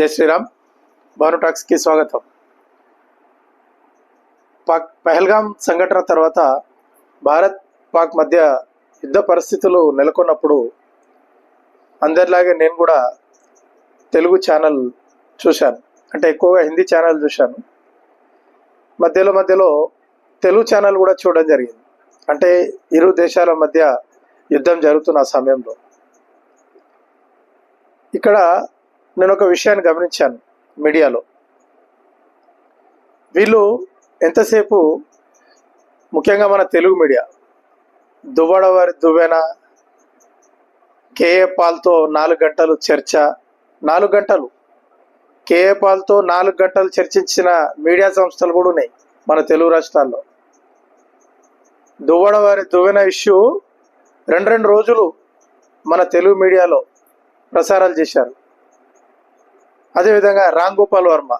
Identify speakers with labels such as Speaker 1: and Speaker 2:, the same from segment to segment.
Speaker 1: జై శ్రీరామ్. భాను టాక్స్కి స్వాగతం. పాక్ పహల్గాం సంఘటన తర్వాత భారత్ పాక్ మధ్య యుద్ధ పరిస్థితులు నెలకొన్నప్పుడు అందరిలాగే నేను కూడా తెలుగు ఛానల్ చూశాను. అంటే ఎక్కువగా హిందీ ఛానల్ చూశాను. మధ్యలో మధ్యలో తెలుగు ఛానల్ కూడా చూడడం జరిగింది. అంటే ఇరు దేశాల మధ్య యుద్ధం జరుగుతున్న సమయంలో. ఇక్కడ నేను ఒక విషయాన్ని గమనించాను మీడియాలో. వీళ్ళు ఎంతసేపు ముఖ్యంగా మన తెలుగు మీడియా దువ్వడవారి దువ్వెన కేఏ పాల్తో నాలుగు గంటలు చర్చ నాలుగు గంటలు. కేఏ పాల్తో నాలుగు గంటలు చర్చించిన మీడియా సంస్థలు కూడా ఉన్నాయి మన తెలుగు రాష్ట్రాల్లో. దువ్వడవారి దువ్వెన ఇష్యూ రెండు రెండు రోజులు మన తెలుగు మీడియాలో ప్రసారాలు చేశారు. అదేవిధంగా రామ్ గోపాల్ వర్మ.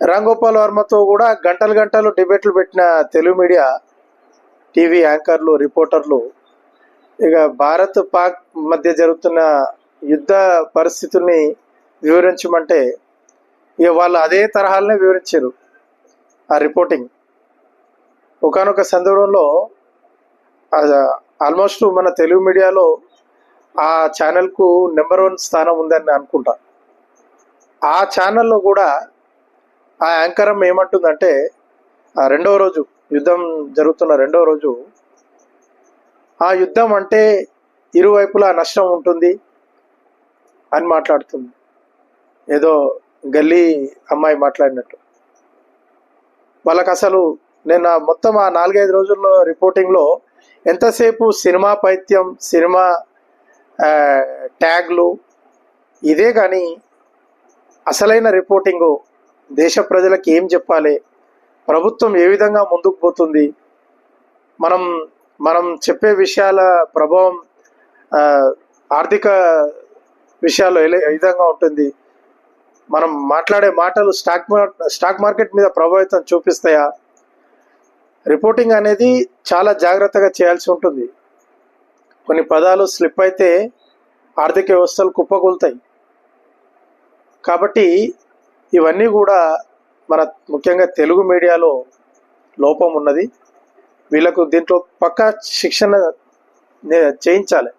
Speaker 1: రామ్ గోపాల్ వర్మతో కూడా గంటలు గంటలు డిబేట్లు పెట్టిన తెలుగు మీడియా టీవీ యాంకర్లు రిపోర్టర్లు ఇక భారత్ పాక్ మధ్య జరుగుతున్న యుద్ధ పరిస్థితుల్ని వివరించమంటే ఇక వాళ్ళు అదే తరహాలనే వివరించారు ఆ రిపోర్టింగ్. ఒకనొక సందర్భంలో ఆల్మోస్ట్ మన తెలుగు మీడియాలో ఆ ఛానల్కు నెంబర్ వన్ స్థానం ఉందని అనుకుంటా. ఆ ఛానల్లో కూడా ఆ యాంకరం ఏమంటుందంటే రెండవ రోజు యుద్ధం జరుగుతున్న రెండవ రోజు ఆ యుద్ధం అంటే ఇరువైపులా నష్టం ఉంటుంది అని మాట్లాడుతుంది. ఏదో గల్లీ అమ్మాయి మాట్లాడినట్టు. వాళ్ళకి అసలు నేను మొత్తం ఆ నాలుగైదు రోజుల్లో రిపోర్టింగ్లో ఎంతసేపు సినిమా పైత్యం సినిమా ట్యాగ్లు. ఇదే కానీ అసలైన రిపోర్టింగు. దేశ ప్రజలకు ఏం చెప్పాలి? ప్రభుత్వం ఏ విధంగా ముందుకు పోతుంది? మనం మనం చెప్పే విషయాల ప్రభావం ఆర్థిక విషయాల్లో ఏ విధంగా ఉంటుంది? మనం మాట్లాడే మాటలు స్టాక్ మార్ స్టాక్ మార్కెట్ మీద ప్రభావితం చూపిస్తాయా? రిపోర్టింగ్ అనేది చాలా జాగ్రత్తగా చేయాల్సి ఉంటుంది. కొన్ని పదాలు స్లిప్ అయితే ఆర్థిక వ్యవస్థలు కుప్పకూలుతాయి. కాబట్టి ఇవన్నీ కూడా మన ముఖ్యంగా తెలుగు మీడియాలో లోపం ఉన్నది. వీళ్ళకు దీంట్లో పక్కా శిక్షణ నే- చేయించాలి.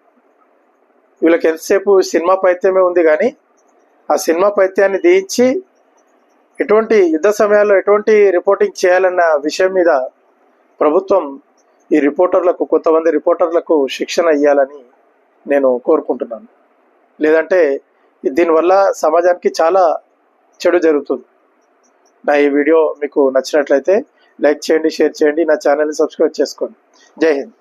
Speaker 1: వీళ్ళకి ఎంతసేపు సినిమా పైత్యమే ఉంది కానీ ఆ సినిమా పైత్యాన్ని దీయించి ఎటువంటి యుద్ధ సమయాల్లో ఎటువంటి రిపోర్టింగ్ చేయాలన్న విషయం మీద ప్రభుత్వం ఈ రిపోర్టర్లకు కొంతమంది రిపోర్టర్లకు శిక్షణ ఇవ్వాలని నేను కోరుకుంటున్నాను. లేదంటే దీనివల్ల సమాజానికి చాలా చెడు జరుగుతుంది. నా ఈ వీడియో మీకు నచ్చినట్లయితే లైక్ చేయండి షేర్ చేయండి నా ఛానల్ని సబ్స్క్రైబ్ చేసుకోండి. జై హింద్.